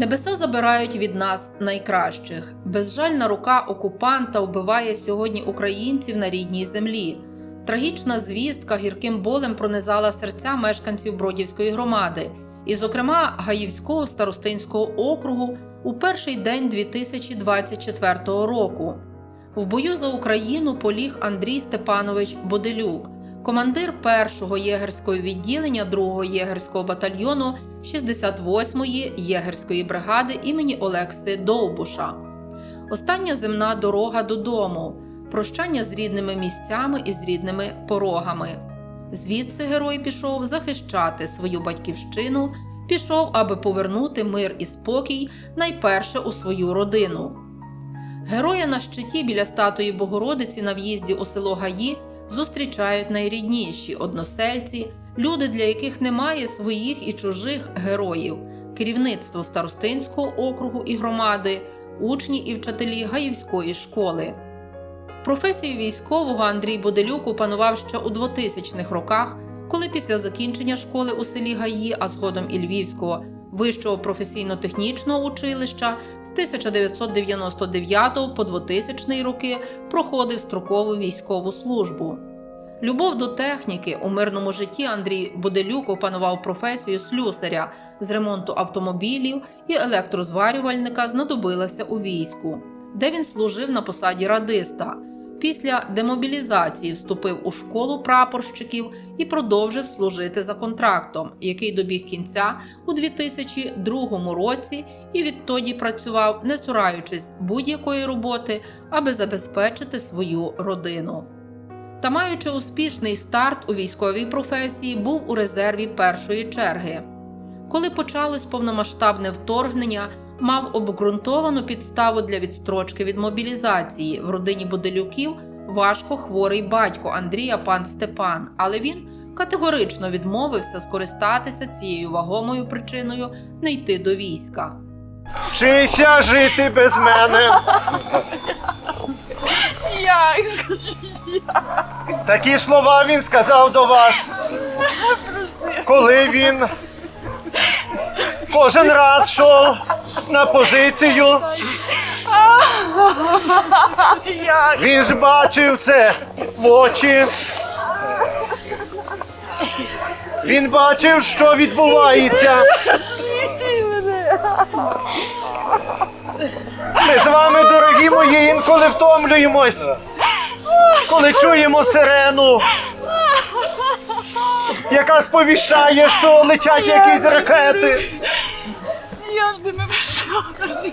Небеса забирають від нас найкращих. Безжальна рука окупанта вбиває сьогодні українців на рідній землі. Трагічна звістка гірким болем пронизала серця мешканців Бродівської громади, і, зокрема, Гаївського старостинського округу у перший день 2024 року. В бою за Україну поліг Андрій Степанович Боделюк, командир 1-го єгерського відділення 2-го єгерського батальйону 68-ї єгерської бригади імені Олекси Довбуша. Остання земна дорога додому, прощання з рідними місцями і з рідними порогами. Звідси герой пішов захищати свою батьківщину, пішов, аби повернути мир і спокій найперше у свою родину. Героя на щиті біля статуї Богородиці на в'їзді у село Гаї зустрічають найрідніші односельці, люди, для яких немає своїх і чужих героїв, керівництво старостинського округу і громади, учні і вчителі Гаївської школи. Професію військового Андрій Боделюк опанував ще у 2000-х роках, коли після закінчення школи у селі Гаї, а згодом і Львівського вищого професійно-технічного училища з 1999 по 2000 роки проходив строкову військову службу. Любов до техніки у мирному житті Андрій Боделюк опанував професію слюсаря з ремонту автомобілів і електрозварювальника знадобилася у війську, де він служив на посаді радиста. Після демобілізації вступив у школу прапорщиків і продовжив служити за контрактом, який добіг кінця у 2002 році, і відтоді працював, не цураючись будь-якої роботи, аби забезпечити свою родину. Та маючи успішний старт у військовій професії, був у резерві першої черги. Коли почалось повномасштабне вторгнення, мав обґрунтовану підставу для відстрочки від мобілізації в родині Боделюків важко хворий батько Андрія пан Степан, але він категорично відмовився скористатися цією вагомою причиною не йти до війська. Вчися жити без мене. Такі слова він сказав до вас, коли він кожен раз йшов на позицію. Він ж бачив це в очі. Він бачив, що відбувається. Ми з вами, дорогі мої, інколи втомлюємось, коли чуємо сирену, яка сповіщає, що летять якісь ракети. Я ж ними пишалася.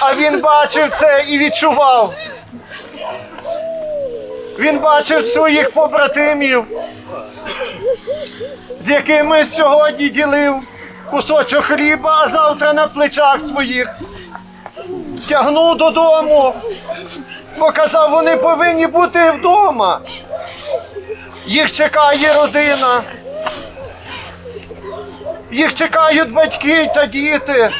А він бачив це і відчував. Він бачив своїх побратимів, з якими сьогодні ділив кусочок хліба, а завтра на плечах своїх тягнув додому, бо казав, вони повинні бути вдома. Їх чекає родина. Їх чекають батьки та діти.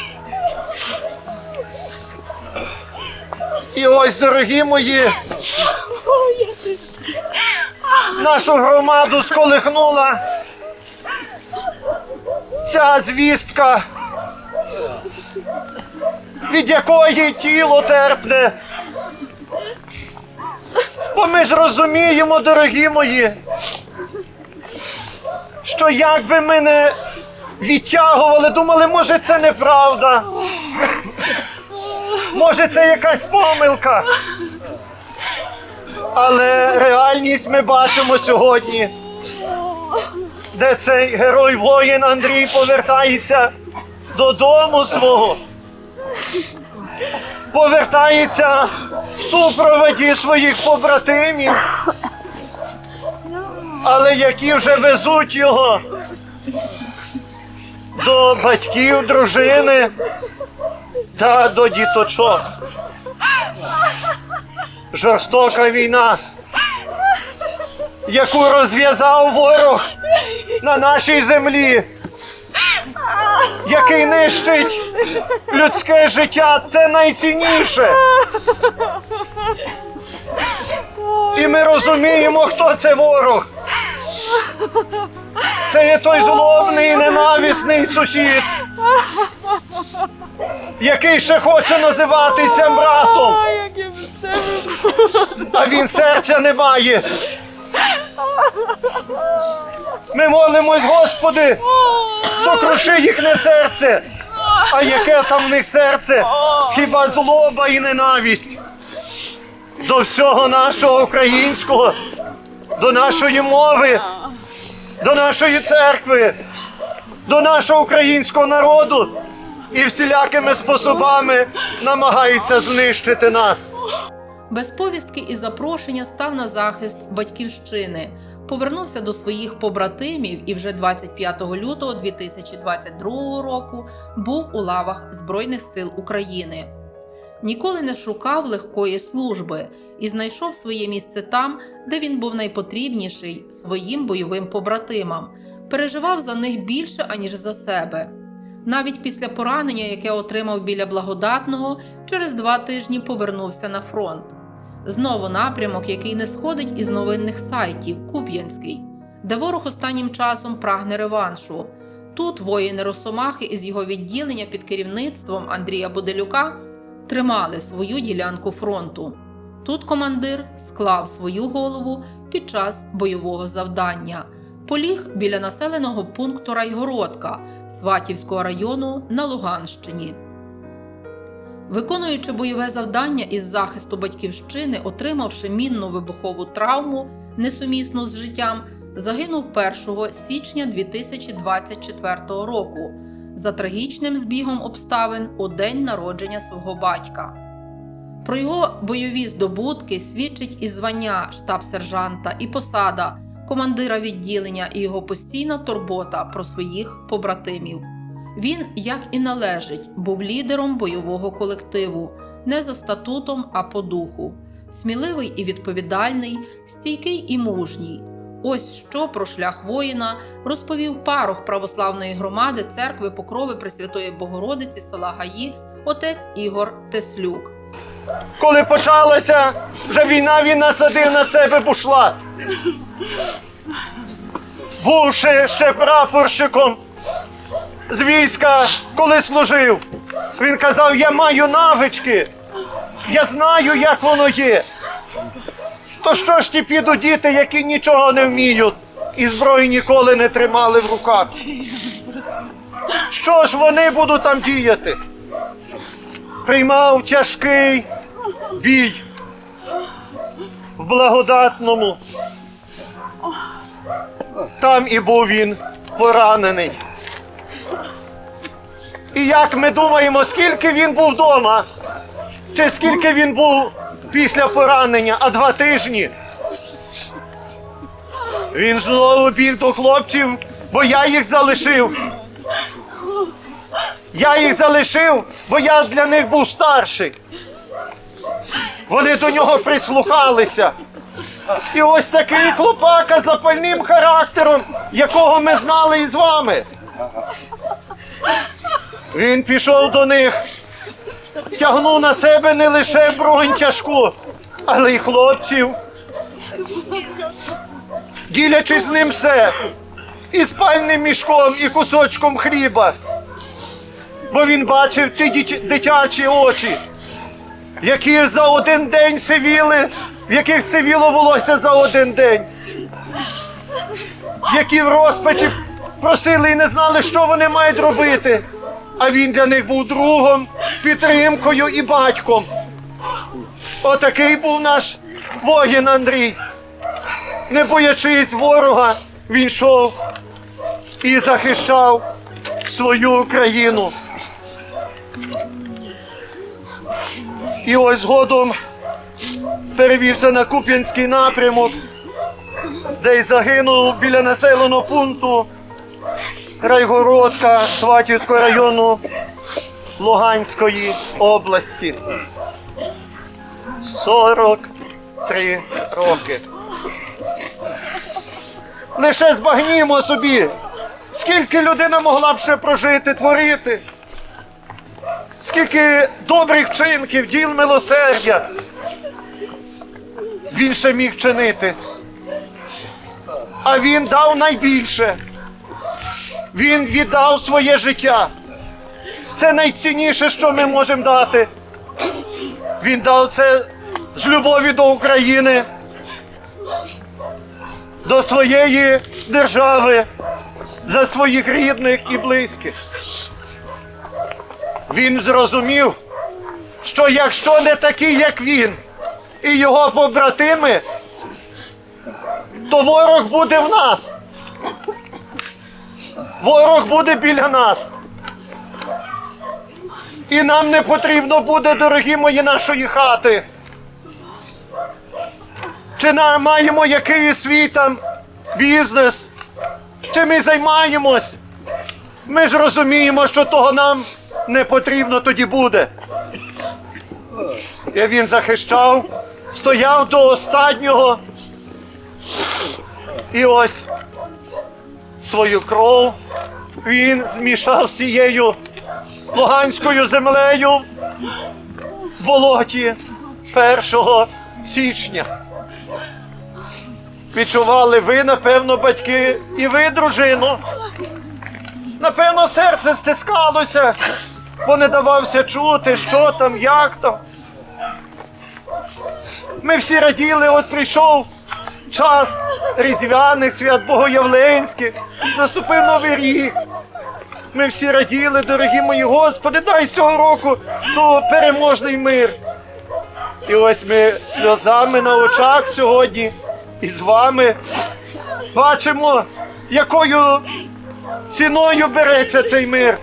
І ось, дорогі мої, нашу громаду сколихнула ця звістка, від якої тіло терпне. Бо ми ж розуміємо, дорогі мої, що як би ми не відтягували, думали, може це неправда. Може, це якась помилка. Але реальність ми бачимо сьогодні, де цей герой воїн Андрій повертається додому свого. Повертається в супроводі своїх побратимів, але які вже везуть його до батьків, дружини та до діточок. Жорстока війна, яку розв'язав ворог на нашій землі, який нищить людське життя, це найцінніше. І ми розуміємо, хто це ворог. Це є той злобний і ненависний сусід, який ще хоче називатися братом, а він серця не має. Ми молимось, Господи, сокруши їхнє серце. А яке там в них серце? Хіба злоба і ненависть до всього нашого українського, до нашої мови, до нашої церкви, до нашого українського народу і всілякими способами намагається знищити нас. Без повістки і запрошення став на захист батьківщини, повернувся до своїх побратимів і вже 25 лютого 2022 року був у лавах Збройних сил України. Ніколи не шукав легкої служби і знайшов своє місце там, де він був найпотрібніший своїм бойовим побратимам, переживав за них більше аніж за себе. Навіть після поранення, яке отримав біля благодатного, через два тижні повернувся на фронт. Знову напрямок, який не сходить із новинних сайтів Куп'янський, де ворог останнім часом прагне реваншу. Тут воїни Росомахи із його відділення під керівництвом Андрія Буделюка тримали свою ділянку фронту. Тут командир склав свою голову під час бойового завдання. Поліг біля населеного пункту Райгородка Сватівського району на Луганщині. Виконуючи бойове завдання із захисту батьківщини, отримавши мінну вибухову травму, несумісну з життям, загинув 1 січня 2024 року за трагічним збігом обставин у день народження свого батька. Про його бойові здобутки свідчить і звання штаб-сержанта, і посада командира відділення, і його постійна турбота про своїх побратимів. Він, як і належить, був лідером бойового колективу, не за статутом, а по духу. Сміливий і відповідальний, стійкий і мужній. Ось що про шлях воїна розповів парох православної громади церкви Покрови Пресвятої Богородиці села Гаї, отець Ігор Теслюк. Коли почалася вже війна, він насадив на себе бушлат. Бувши ще прапорщиком з війська, коли служив, він казав: я маю навички, я знаю, як воно є. То що ж ті підуть діти, які нічого не вміють і зброї ніколи не тримали в руках? Що ж вони будуть там діяти? Приймав тяжкий бій в благодатному. Там і був він поранений. І як ми думаємо, скільки він був вдома? Чи скільки він був після поранення, а два тижні? Він знову біг до хлопців, бо я їх залишив. Я їх залишив, бо я для них був старший. Вони до нього прислухалися. І ось такий хлопака з запальним характером, якого ми знали із вами. Він пішов до них, тягнув на себе не лише бронь тяжку, але й хлопців. Ділячи з ним все, і спальним мішком, і кусочком хліба. Бо він бачив ті дитячі очі, які за один день сивіли, в яких сивіло волосся за один день, які в розпачі просили і не знали, що вони мають робити. А він для них був другом, підтримкою і батьком. Отакий був наш воїн Андрій. Не боячись ворога, він йшов і захищав свою країну. І ось згодом перевівся на Куп'янський напрямок, де й загинув біля населеного пункту Райгородка Сватівського району Луганської області. 43 роки. Лише збагнімо собі, скільки людина могла б ще прожити, творити. Скільки добрих вчинків, діл милосердя він ще міг чинити. А він дав найбільше. Він віддав своє життя. Це найцінніше, що ми можемо дати. Він дав це з любові до України, до своєї держави, за своїх рідних і близьких. Він зрозумів, що якщо не такий, як він, і його побратими, то ворог буде в нас. Ворог буде біля нас. І нам не потрібно буде, дорогі мої, нашої хати. Чи маємо якийсь свій там бізнес? Чи ми займаємось? Ми ж розуміємо, що того нам не потрібно тоді буде. І він захищав, стояв до останнього. І ось свою кров він змішав з цією луганською землею в болоті 1 січня. Відчували ви, напевно, батьки, і ви, дружину. Напевно, серце стискалося, бо не давався чути, що там, як там. Ми всі раділи, от прийшов час різдвяних свят Богоявленських, наступив новий рік. Ми всі раділи, дорогі мої Господи, дай з цього року то переможний мир. І ось ми сльозами на очах сьогодні із вами бачимо, якою ціною береться цей мир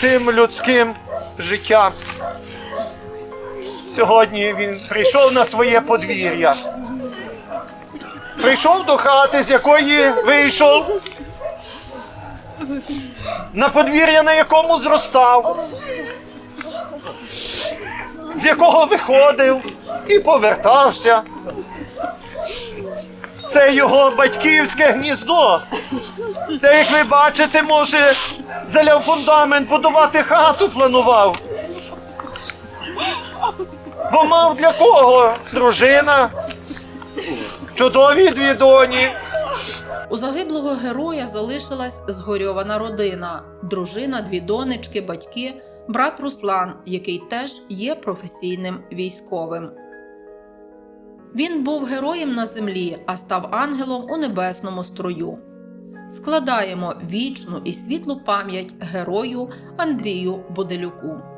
цим людським життям. Сьогодні він прийшов на своє подвір'я. Прийшов до хати, з якої вийшов, на подвір'я, на якому зростав, з якого виходив і повертався. Це його батьківське гніздо, де, як ви бачите, може, заляв фундамент, будувати хату планував. Бо мав для кого? Дружина, чудові дві доні. У загиблого героя залишилась згорьована родина, дружина, дві донечки, батьки, брат Руслан, який теж є професійним військовим. Він був героєм на землі, а став ангелом у небесному строю. Складаємо вічну і світлу пам'ять герою Андрію Боделюку.